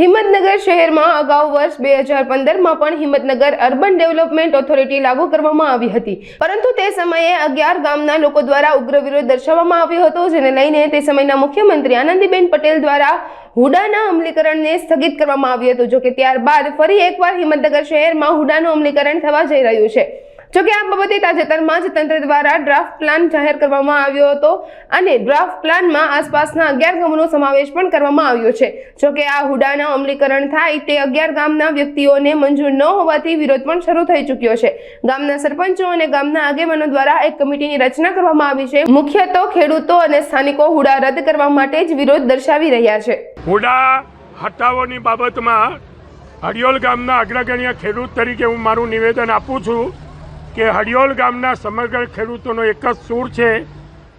હિંમતનગર શહેરમાં અગાઉ વર્ષ બે હજાર પંદરમાં પણ હિંમતનગર અર્બન ડેવલપમેન્ટ ઓથોરિટી લાગુ કરવામાં આવી હતી. પરંતુ તે સમયે અગિયાર ગામના લોકો દ્વારા ઉગ્ર વિરોધ દર્શાવવામાં આવ્યો હતો, જેને લઈને તે સમયના મુખ્યમંત્રી આનંદીબેન પટેલ દ્વારા હુડાના અમલીકરણને સ્થગિત કરવામાં આવ્યું હતું, જોકે ત્યારબાદ ફરી એકવાર હિંમતનગર શહેરમાં હુડાનું અમલીકરણ થવા જઈ રહ્યું છે. જોકે આ બાબતે તાજેતરમાં જ તંત્ર દ્વારા ડ્રાફ્ટ પ્લાન જાહેર કરવામાં આવ્યો હતો અને ડ્રાફ્ટ પ્લાનમાં આસપાસના અગિયાર ગામોનો સમાવેશ પણ કરવામાં આવ્યો છે. જોકે આ હુડાના અમલીકરણ થાય તે અગિયાર ગામના વ્યક્તિઓને મંજૂર ન હોવાથી વિરોધ પણ શરૂ થઈ ચૂક્યો છે. ગામના સરપંચો અને ગામના આગેવાનો દ્વારા એક કમિટીની રચના કરવામાં આવી છે. મુખ્ય તો ખેડૂતો અને સ્થાનિકો હુડા રદ કરવા માટે જ વિરોધ દર્શાવી રહ્યા છે. હુડા હટાવોની બાબતમાં અડિયોલ ગામના અગ્રગણ્ય ખેડૂત તરીકે હું મારું નિવેદન આપું છું. કે હડિયોલ ગામના સમગ્ર ખેડૂતોનો એક જ સૂર છે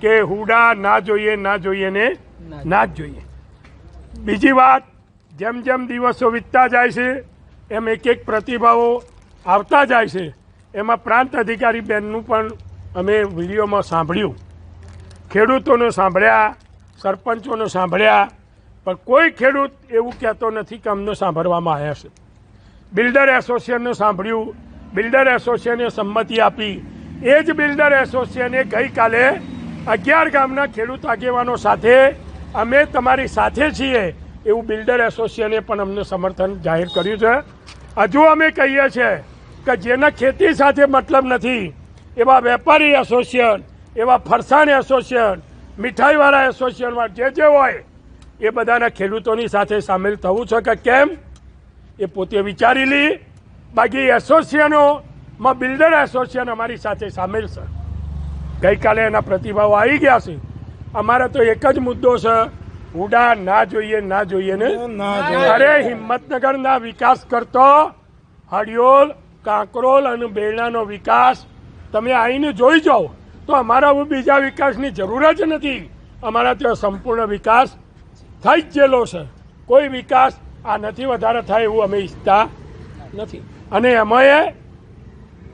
કે હુડા ના જોઈએ ના જોઈએ ને ના જ જોઈએ. બીજી વાત, જેમ જેમ દિવસો વીતતા જાય છે, એમ એક એક પ્રતિભાવો આવતા જાય છે. એમાં પ્રાંત અધિકારી બેનનું પણ અમે વિડીયોમાં સાંભળ્યું. ખેડૂતોને સાંભળ્યા, સરપંચોનું સાંભળ્યા, પણ કોઈ ખેડૂત એવું કહેતો નથી કે અમને સાંભળવામાં આવ્યા છે. બિલ્ડર એસોસિએશનને સાંભળ્યું બિલ્ડર એસોસિએશને સંમતિ આપી. એ જ બિલ્ડર એસોસિએશને ગઈકાલે અગિયાર ગામના ખેડૂત આગેવાનો સાથે અમે તમારી સાથે છીએ એવું બિલ્ડર એસોસિએશને પણ અમને સમર્થન જાહેર કર્યું છે. હજુ અમે કહીએ છીએ કે જેના ખેતી સાથે મતલબ નથી, એવા વેપારી એસોસિએશન, એવા ફરસાણ એસોસિએશન, મીઠાઈવાળા એસોસિએશનમાં જે જે હોય, એ બધાના ખેડૂતોની સાથે સામેલ થવું છે કે કેમ? એ પોતે વિચારી લી. બાકી એસોસિએશનોમાં બિલ્ડર એસોસિએશન અમારી સાથે સામેલ છે. ગઈકાલે એના પ્રતિભાવો આવી ગયા છે. અમારે તો એક જ મુદ્દો છે ઉડા ના જોઈએ ના જોઈએ ને? અરે હિંમતનગરના વિકાસ કરતો હડિયોલ કાંકરોલ અને બેરણાનો વિકાસ તમે આવીને જોઈ જાઓ. તો અમારા બીજા વિકાસની જરૂર જ નથી. અમારા ત્યાં સંપૂર્ણ વિકાસ થઈ જ ગયેલો છે. કોઈ વિકાસ આ નથી વધારે થાય એવું અમે ઈચ્છતા નથી. અને એમાંય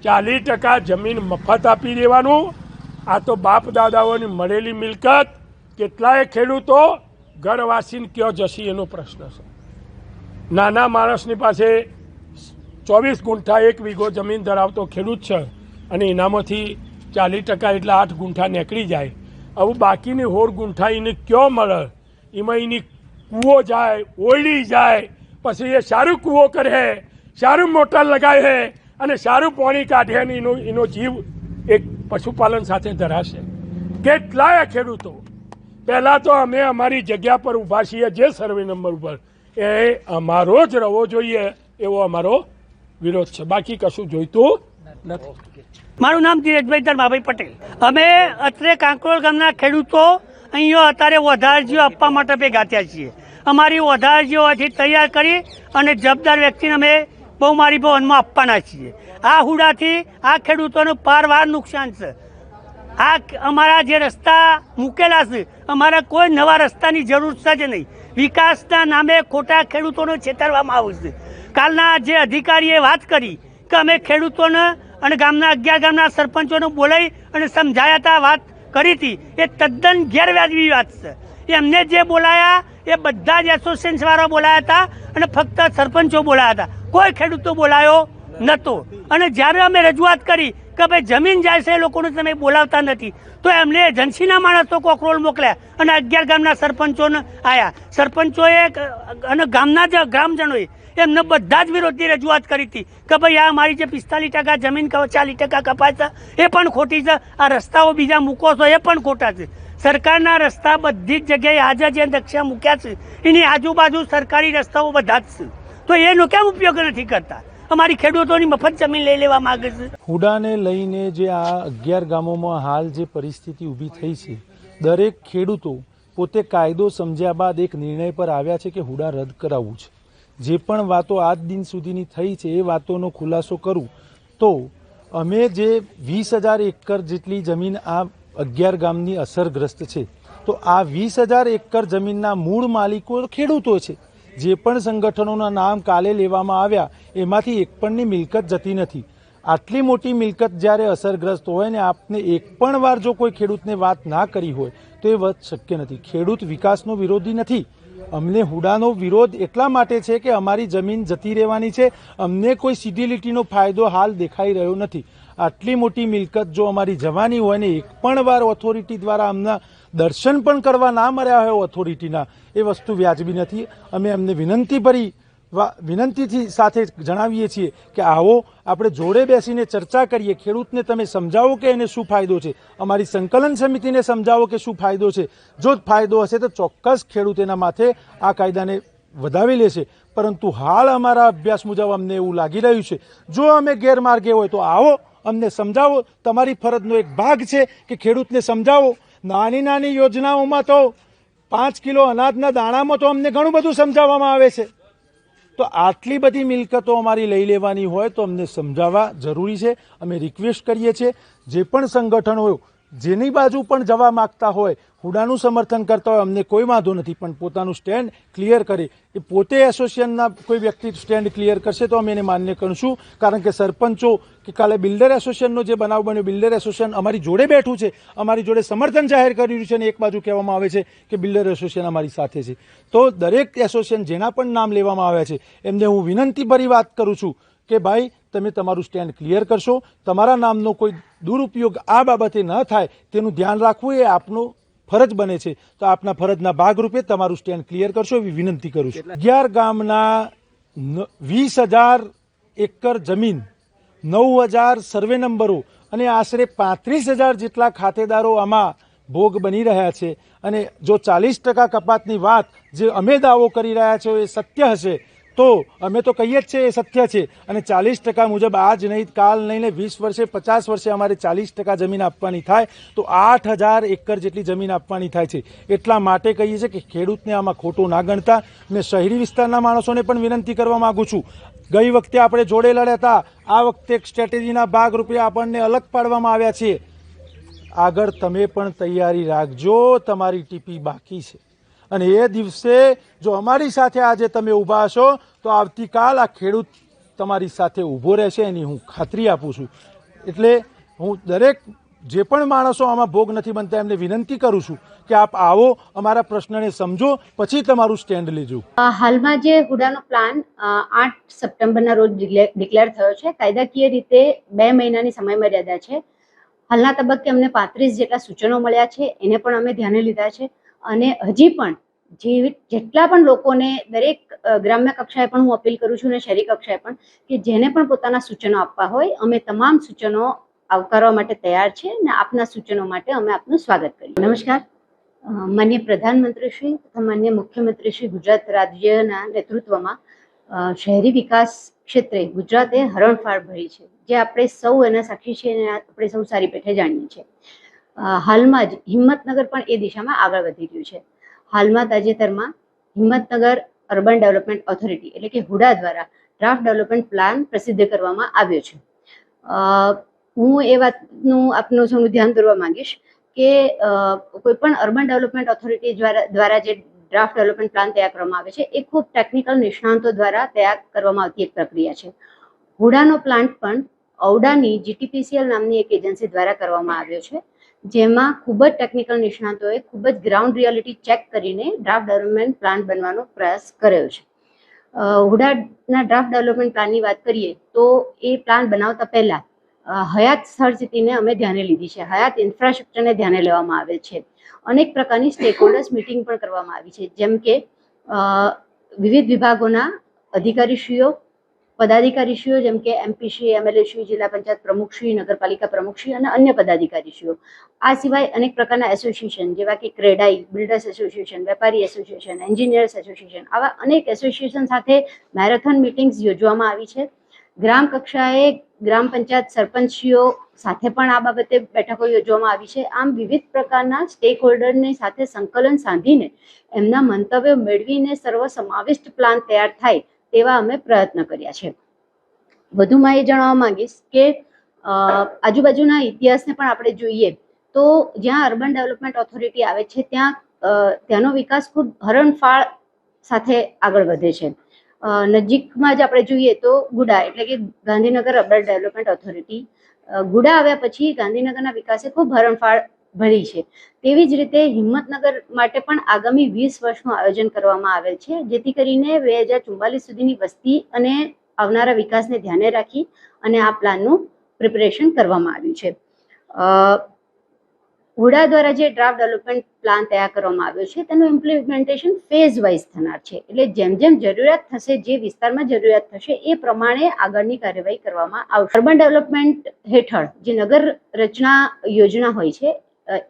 ચાલીસ ટકા જમીન મફત આપી દેવાનું. આ તો બાપ દાદાઓની મળેલી મિલકત. કેટલાય ખેડૂતો ઘરવાસીને કયો જશે એનો પ્રશ્ન છે. નાના માણસની પાસે ચોવીસ ગુંઠા એક વીઘો જમીન ધરાવતો ખેડૂત છે અને એનામાંથી ચાલીસ ટકા એટલે આઠ ગુંઠા નીકળી જાય. આવું બાકીની હોળ ગુંઠા એને કયો મળે? એમાં એની કૂવો જાય ઓળી જાય, પછી એ સારું કૂવો કરે. સારું મોટર લગાવે અને સારું પાણી કાઢે અને એનો એનો જીવ એક પશુપાલન સાથે ધરાશે. કેટલાય ખેડૂતો, પહેલાં તો અમે અમારી જગ્યા પર ઊભા છીએ, જે સર્વે નંબર ઉપર. એ અમારો જ રહેવો જોઈએ એવો અમારો વિરોધ છે. બાકી કશું જોઈતું નથી. મારું નામ ધીરજભાઈ ધર્માભાઈ પટેલ. અમે અત્રે કાંકરોલ ગામના ખેડૂતો અહીંયા અત્યારે વધારજીઓ આપવા માટે ભેગા થયા છીએ. અમારી વધારજીઓ હજી તૈયાર કરી અને જવાબદાર વ્યક્તિને અમે બહુમારી ભવનમાં આપવાના છીએ. આ હુડાથી, આ ખેડૂતોનું પારવાર નુકસાન છે. આ અમારા જે રસ્તા મૂકેલા છે, અમારા કોઈ નવા રસ્તાની જરૂર છે જ નહીં. વિકાસના નામે ખોટા ખેડૂતોને છેતરવામાં આવશે કાલના જે અધિકારીએ વાત કરી કે અમે ખેડૂતોને અને ગામના અગિયાર ગામના સરપંચોને બોલાવી અને સમજાયા હતા વાત કરી હતી, એ તદ્દન ગેરવાજબી વાત છે. એમને જે બોલાયા, એ બધા જ એસોસિએશન વાળા બોલાયા હતા અને ફક્ત સરપંચો બોલાયા હતા. કોઈ ખેડૂતો બોલાયો નહોતો અને જ્યારે અમે રજૂઆત કરી કે ભાઈ જમીન જાય છે એ લોકોને તમે બોલાવતા નથી, તો એમને એજન્સીના માણસો કોકરોલ મોકલ્યા અને અગિયાર ગામના સરપંચોને આવ્યા સરપંચોએ અને ગામના જ ગ્રામજનોએ એમને બધા જ વિરોધની રજૂઆત કરી હતી કે ભાઈ આ મારી જે પિસ્તાલીસ ટકા જમીન ચાલીસ ટકા કપાય છે, એ પણ ખોટી છે. આ રસ્તાઓ બીજા મૂકો છો, એ પણ ખોટા છે. સરકારના રસ્તા બધી જ જગ્યાએ આજે જે નકશા મૂક્યા છે. એની આજુબાજુ સરકારી રસ્તાઓ બધા જ છે. તો એનો કેમ ઉપયોગ નથી કરતા? અમારી ખેડૂતોની મફત જમીન લઈ લેવા માંગે છે. હુડાને લઈને જે આ અગિયાર ગામોમાં હાલ જે પરિસ્થિતિ ઊભી થઈ છે, દરેક ખેડૂતો પોતે કાયદો સમજ્યા બાદ એક નિર્ણય પર આવ્યા છે કે હુડા રદ કરાવવું છે. જે પણ વાતો આજ દિન સુધીની થઈ છે, એ વાતોનો ખુલાસો કરું તો અમે જે વીસ હજાર એકર જેટલી જમીન આ અગિયાર ગામની અસરગ્રસ્ત છે. તો આ વીસ હજાર એકર જમીનના મૂળ માલિકો ખેડૂતો છે. જે પણ સંગઠનોના નામ કાલે લેવામાં આવ્યા, એમાંથી એક પણની મિલકત જતી નથી. આટલી મોટી મિલકત જ્યારે અસરગ્રસ્ત હોય ને આપને એક પણ વાર જો કોઈ ખેડૂતને વાત ના કરી હોય, તો એ વાત શક્ય નથી. ખેડૂત વિકાસનો વિરોધી નથી. અમને હુડાનો વિરોધ એટલા માટે છે કે અમારી જમીન જતી રહેવાની છે. અમને કોઈ સીધી લીટીનો ફાયદો હાલ દેખાઈ રહ્યો નથી. આટલી મોટી મિલકત જો અમારી જવાની હોય ને, એક પણ વાર ઓથોરિટી દ્વારા અમને દર્શન પણ કરવા ના મળ્યા હોય ઓથોરિટીના એ વસ્તુ વ્યાજબી નથી. અમે એમને વિનંતી ભરી વિનંતીથી સાથે જણાવીએ છીએ કે આવો, આપણે જોડે બેસીને ચર્ચા કરીએ, ખેડૂતને તમે સમજાવો કે એને શું ફાયદો છે? અમારી સંકલન સમિતિને સમજાવો કે શું ફાયદો છે? જો ફાયદો હશે તો ચોક્કસ ખેડૂત એના માથે આ કાયદાને વધાવી લેશે. પરંતુ હાલ અમારા અભ્યાસ મુજબ અમને એવું લાગી રહ્યું છે. જો અમે ગેરમાર્ગે હોય તો આવો અમને સમજાવો. તમારી ફરજનો એક ભાગ છે કે ખેડૂતને સમજાવો. નાની નાની યોજનાઓમાં તો પાંચ કિલો અનાજના દાણામાં તો અમને ઘણું બધું સમજાવવામાં આવે છે. તો આટલી બધી મિલકતો અમારી લઈ લેવાની હોય તો અમને સમજાવવા જરૂરી છે. અમે રિક્વેસ્ટ કરીએ છીએ, જે પણ સંગઠન હોય જેની બાજુ પણ જવા માગતા હોય, હુડાનું સમર્થન કરતા હોય, અમને કોઈ વાંધો નથી. પણ પોતાનું સ્ટેન્ડ ક્લિયર કરે, એ પોતે એસોસિએશનના કોઈ વ્યક્તિ સ્ટેન્ડ ક્લિયર કરશે તો અમે એને માન્ય કરશું. કારણ કે સરપંચો કે કાલે બિલ્ડર એસોસિએશનનો જે બનાવ બન્યો, બિલ્ડર એસોસિએશન અમારી જોડે બેઠું છે, અમારી જોડે સમર્થન જાહેર કર્યું છે અને એક બાજુ કહેવામાં આવે છે કે બિલ્ડર એસોસિએશન અમારી સાથે છે. તો દરેક એસોસિએશન જેના પણ નામ લેવામાં આવ્યા છે, એમને હું વિનંતી ભરી વાત કરું છું કે ભાઈ તમે તમારું સ્ટેન્ડ ક્લિયર કરશો. તમારા નામનો કોઈ દુરુપયોગ આ બાબતે ન થાય તેનું ધ્યાન રાખવું એ આપનો ફરજ બને છે. તો આપના ફરજના ભાગરૂપે તમારું સ્ટેન્ડ ક્લિયર કરશો એવી વિનંતી કરું છું. અગિયાર ગામના વીસ હજાર એકર જમીન નવ હજાર સર્વે નંબરો અને આશરે પાંત્રીસ હજાર જેટલા ખાતેદારો આમાં ભોગ બની રહ્યા છે. અને જો ચાલીસ ટકા કપાતની વાત જે અમે દાવો કરી રહ્યા છો એ સત્ય હશે તો અમે તો કહીએ જ છે એ સત્ય છે. અને ચાલીસ ટકા મુજબ આજ નહીં, કાલ નહીં ને વીસ વર્ષે, પચાસ વર્ષે અમારે ચાલીસ ટકા જમીન આપવાની થાય, તો આઠ હજાર એકર જેટલી જમીન આપવાની થાય છે. એટલા માટે કહીએ છીએ કે ખેડૂતને આમાં ખોટું ના ગણતા, મેં શહેરી વિસ્તારના માણસોને પણ વિનંતી કરવા માગું છું. ગઈ વખતે આપણે જોડે લડ્યા આ વખતે એક સ્ટ્રેટેજીના ભાગરૂપે આપણને અલગ પાડવામાં આવ્યા છે આગળ તમે પણ તૈયારી રાખજો, તમારી ટીપી બાકી છે. અને એ દિવસે જો અમારી સાથે આજે તમે ઊભા હશો તો આવતીકાલ આ ખેડૂત તમારી સાથે ઊભો રહેશે એની હું ખાતરી આપું છું. એટલે હું દરેક જે પણ માણસો આમાં ભોગ નથી બનતા, એમને વિનંતી કરું છું કે આપ આવો, અમારા પ્રશ્નને સમજો, પછી તમારું સ્ટેન્ડ લેજો. હાલમાં જે હુડાનો પ્લાન આઠ સપ્ટેમ્બરના રોજ ડિક્લેર થયો છે. કાયદાકીય રીતે બે મહિનાની સમયમર્યાદા છે. હાલના તબક્કે અમને પાંત્રીસ જેટલા સૂચનો મળ્યા છે. એને પણ અમે ધ્યાને લીધા છે. અને હજી પણ જે જેટલા પણ લોકોને દરેક ગ્રામ્ય કક્ષાએ પણ હું અપીલ કરું છું અને શહેરી કક્ષાએ પણ કે જેને પણ પોતાના સૂચનો આપવા હોય, અમે તમામ સૂચનો આવકારવા માટે તૈયાર છે અને આપના સૂચનો માટે અમે આપનું સ્વાગત કરીએ. નમસ્કાર. માન્ય પ્રધાનમંત્રી શ્રી તથા માન્ય મુખ્યમંત્રી શ્રી ગુજરાત રાજ્યના નેતૃત્વમાં શહેરી વિકાસ ક્ષેત્રે ગુજરાતે હરણફાળ ભરી છે. જે આપણે સૌ એના સાક્ષી છીએ અને આપણે સૌ સારી પેઠે જાણીએ છીએ. હાલમાં જ હિંમતનગર પણ એ દિશામાં આગળ વધી રહ્યું છે. હાલમાં તાજેતરમાં હિંમતનગર અર્બન ડેવલપમેન્ટ ઓથોરિટી એટલે કે હુડા દ્વારા ડ્રાફ્ટ ડેવલપમેન્ટ પ્લાન પ્રસિદ્ધ કરવામાં આવ્યો છે. હું એ વાતનું આપનું સૌનું ધ્યાન દોરવા માંગીશ કે કોઈ પણ અર્બન ડેવલપમેન્ટ ઓથોરિટી દ્વારા દ્વારા જે ડ્રાફ્ટ ડેવલપમેન્ટ પ્લાન તૈયાર કરવામાં આવે છે, એ ખૂબ ટેકનિકલ નિષ્ણાંતો દ્વારા તૈયાર કરવામાં આવતી એક પ્રક્રિયા છે. હુડાનો પ્લાન્ટ પણ ઔડાની જીટીપીસીએલ નામની એક એજન્સી દ્વારા કરવામાં આવ્યો છે. જેમાં ખૂબ જ ટેકનિકલ નિષ્ણાતોએ ખૂબ જ ગ્રાઉન્ડ રિયાલિટી ચેક કરીને ડ્રાફ્ટ ડેવલપમેન્ટ પ્લાન બનવાનો પ્રયાસ કર્યો છે. હુડાના ડ્રાફ્ટ ડેવલપમેન્ટ પ્લાનની વાત કરીએ તો એ પ્લાન બનાવતા પહેલા હયાત સ્થળસ્થિતિને અમે ધ્યાને લીધી છે. હયાત ઇન્ફ્રાસ્ટ્રક્ચરને ધ્યાને લેવામાં આવે છે. અનેક પ્રકારની સ્ટેક હોલ્ડર્સ મિટિંગ પણ કરવામાં આવી છે. જેમ કે વિવિધ વિભાગોના અધિકારીશ્રીઓ પદાધિકારીશ્રીઓ, જેમ કે એમપીશ્રી, એમએલએશ્રી, જિલ્લા પંચાયત પ્રમુખશ્રી, નગરપાલિકા પ્રમુખશ્રી અને અન્ય પદાધિકારીશ્રીઓ. આ સિવાય અનેક પ્રકારના એસોસિએશન, જેવા કે ક્રેડાઈ, બિલ્ડર્સ એસોસિએશન, વેપારી એસોસિએશન, એન્જિનિયર્સ એસોસિએશન, આવા અનેક એસોસિએશન સાથે મેરેથોન મિટિંગ્સ યોજવામાં આવી છે. ગ્રામ કક્ષાએ ગ્રામ પંચાયત સરપંચીઓ સાથે પણ આ બાબતે બેઠકો યોજવામાં આવી છે. આમ વિવિધ પ્રકારના સ્ટેક હોલ્ડરની સાથે સંકલન સાધીને એમના મંતવ્યો મેળવીને સર્વસમાવિષ્ટ પ્લાન તૈયાર થાય તેવા અમે પ્રયત્ન કર્યા છે. વધુમાં એ જણાવવા માંગીશ કે આજુબાજુના ઇતિહાસને પણ આપણે જોઈએ તો જ્યાં અર્બન ડેવલપમેન્ટ ઓથોરિટી આવે છે, ત્યાં ત્યાંનો વિકાસ ખૂબ હરણફાળ સાથે આગળ વધે છે. નજીકમાં જ આપણે જોઈએ તો ગુડા એટલે કે Gandhinagar urban development authority GUDA આવ્યા પછી ગાંધીનગરના વિકાસે ખૂબ હરણફાળ ભરી છે. તેવી જ રીતે હિંમતનગર માટે પણ આગામી વીસ વર્ષનું આયોજન કરવામાં આવેલ છે, જેથી કરીને બે હજાર ચુમ્માલીસ સુધીની વસ્તી અને આવનારા વિકાસને ધ્યાને રાખી અને આ પ્લાનનું પ્રિપેરેશન કરવામાં આવ્યું છે. હુડા દ્વારા જે ડ્રાફ્ટ ડેવલપમેન્ટ પ્લાન તૈયાર કરવામાં આવ્યો છે, તેનું ઇમ્પ્લિમેન્ટેશન ફેઝ વાઇઝ થનાર છે. એટલે જેમ જેમ જરૂરિયાત થશે, જે વિસ્તારમાં જરૂરિયાત થશે, એ પ્રમાણે આગળની કાર્યવાહી કરવામાં આવશે. અર્બન ડેવલપમેન્ટ હેઠળ જે નગર રચના યોજના હોય છે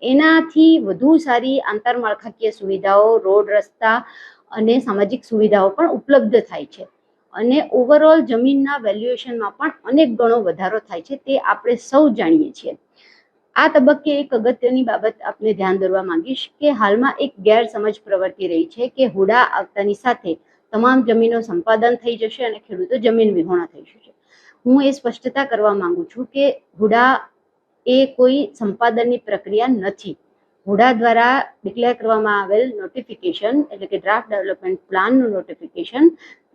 એનાથી વધુ સારી આંતરમાળખાકીય સુવિધાઓ, રોડ રસ્તા અને સામાજિક સુવિધાઓ પણ ઉપલબ્ધ થાય છે. અને ઓવરઓલ જમીનના વેલ્યુએશનમાં પણ અનેક ગણો વધારો થાય છે, તે આપણે સૌ જાણીએ છીએ. આ તબક્કે એક અગત્યની બાબત આપને ધ્યાન દોરવા માંગીશ કે હાલમાં એક ગેરસમજ પ્રવર્તી રહી છે કે હુડા આવતાની સાથે તમામ જમીનો સંપાદન થઈ જશે અને ખેડૂતો જમીન વિહોણા થઈ જશે. હું એ સ્પષ્ટતા કરવા માંગુ છું કે હુડા એ કોઈ સંપાદનની પ્રક્રિયા નથી. હુડા દ્વારા ડિક્લેર કરવામાં આવેલ નોટિફિકેશન એટલે કે ડ્રાફ્ટ ડેવલપમેન્ટ પ્લાનનું નોટિફિકેશન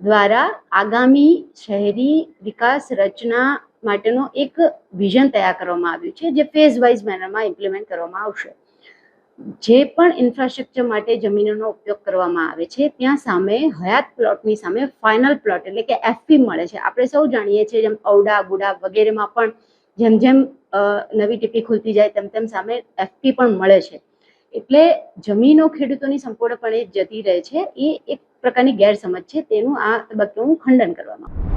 દ્વારા આગામી શહેરી વિકાસ રચના માટેનો એક વિઝન તૈયાર કરવામાં આવ્યું છે, જે ફેઝ વાઇઝ મેનરમાં ઇમ્પ્લિમેન્ટ કરવામાં આવશે. જે પણ ઇન્ફ્રાસ્ટ્રક્ચર માટે જમીનોનો ઉપયોગ કરવામાં આવે છે, ત્યાં સામે હયાત પ્લોટની સામે ફાઇનલ પ્લોટ એટલે કે એફપી મળે છે. આપણે સૌ જાણીએ છીએ જેમ ઔડા ગુડા વગેરેમાં પણ જેમ જેમ નવી ટીપી ખુલતી જાય તેમ તેમ સામે એફપી પણ મળે છે એટલે જમીનો ખેડૂતોની સંપૂર્ણપણે જતી રહે છે એ એક પ્રકારની ગેરસમજ છે તેનું આ તબક્કે હું ખંડન કરવા માંગુ છું.